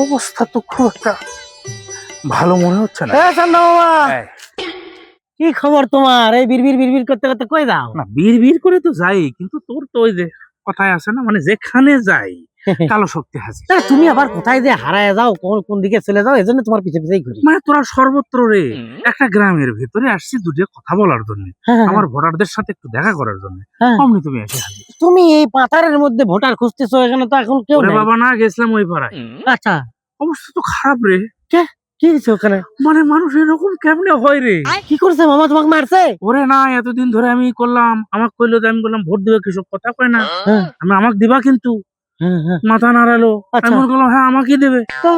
অবস্থা তো খুব একটা ভালো মনে হচ্ছে না? হ্যাঁ চন্দা মামা এই, কি খবর তোমার? এই বিড়বিড় বিড়বিড় করতে করতে কই দাও না বীর বীর করে তো যাই কিন্তু তোর তো ওই যে কথায় আছে না মানে যেখানে যাই। কালো শক্তি হাজির। তুমি আবার কোথায় যে হারায় যাও কোন কোন দিকে চলে যাও এজন্য তোমার পিছে পিছেই ঘুরি। মানে তোরা সর্বত্র রে একটা গ্রামের ভেতরে আসছি দুটো কথা বলার জন্য। হ্যাঁ, আমার ভোটারদের সাথে একটু দেখা করার জন্য। হ্যাঁ। অমনি তুমি এসে হাজির। তুমি এই পাতারের মধ্যে ভোটার খুঁজতেছো এখানে তো এখন কেউ বাবা না গেছিলাম ওই পাড়ায়। আচ্ছা। অবস্থা তো খারাপ রে। কে? কি হয়েছে ওখানে? মানে মানুষ এরকম কেমনে হয় রে? কি করছে? মামা তোমাকে মারছে? ওরে না এতদিন ধরে আমি করলাম। আমাকে কইলো যে আমি বললাম ভোট দিবে কিসব কথা? কয় না। হ্যাঁ। আমি আমাকে দিবা কিন্তু। হ্যাঁ, হ্যাঁ। মাথা নাড়ালো আচ্ছা। আমি বললাম হ্যাঁ আমাকে দেবে তো?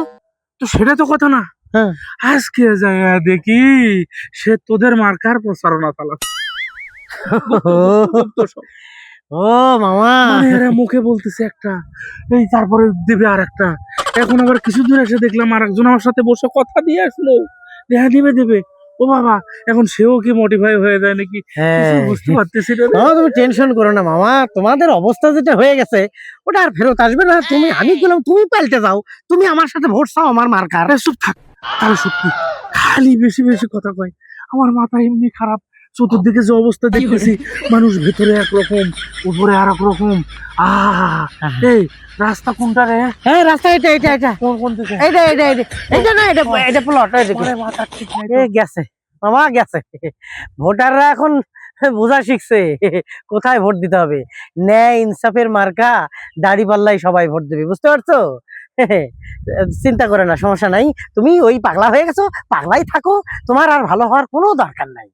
সেটা তো কথা না হ্যাঁ। আজকে যাই দেখি সে তোদের মার্কার প্রচারণা চালাচ্ছে। ও মামা মানে এরা মুখে বলতেছে একটা এই তারপরে দিবে আর একটা এখন আবার কিছু দূর এসে দেখলাম আর একজন আমার সাথে বসে কথা দিয়ে আসলো দেখা দিবে দেবে ও বাবা এখন সেও কি মোটিফাই হয়ে যায় নাকি? হ্যাঁ। বুঝতে পারতেছি। তুমি টেনশন করো না মামা। তোমাদের অবস্থা যেটা হয়ে গেছে ওটা আর ফেরত আসবে না। তুমি আমি গেলাম তুমি পাল্টে যাও। তুমি আমার সাথে ভোট চাও আমার মার্কার। চুপ থাক। তাহলে সত্যি খালি বেশি বেশি কথা কয়। আমার মাথা এমনি খারাপ। চতুর্দিকে যে অবস্থা দেখতেছি মানুষ ভেতরে একরকম উপরে আর এক রকম আহ এই রাস্তা কোনটা রে? হ্যাঁ রাস্তা এটা এটা এটা কোন কোন দিকে? এটা এটা এটা এটা না এটা এটা প্লট মাথা ঠিক নাই গেছে। মামা গেছে। ভোটাররা এখন বোঝা শিখছে। কোথায় ভোট দিতে হবে? ন্যায় ইনসাফের মার্কা দাড়ি পাল্লাই সবাই ভোট দেবে বুঝতে পারছ? চিন্তা করে না সমস্যা নাই। তুমি ওই পাগলা হয়ে গেছো পাগলাই থাকো। তোমার আর ভালো হওয়ার কোনো দরকার নাই।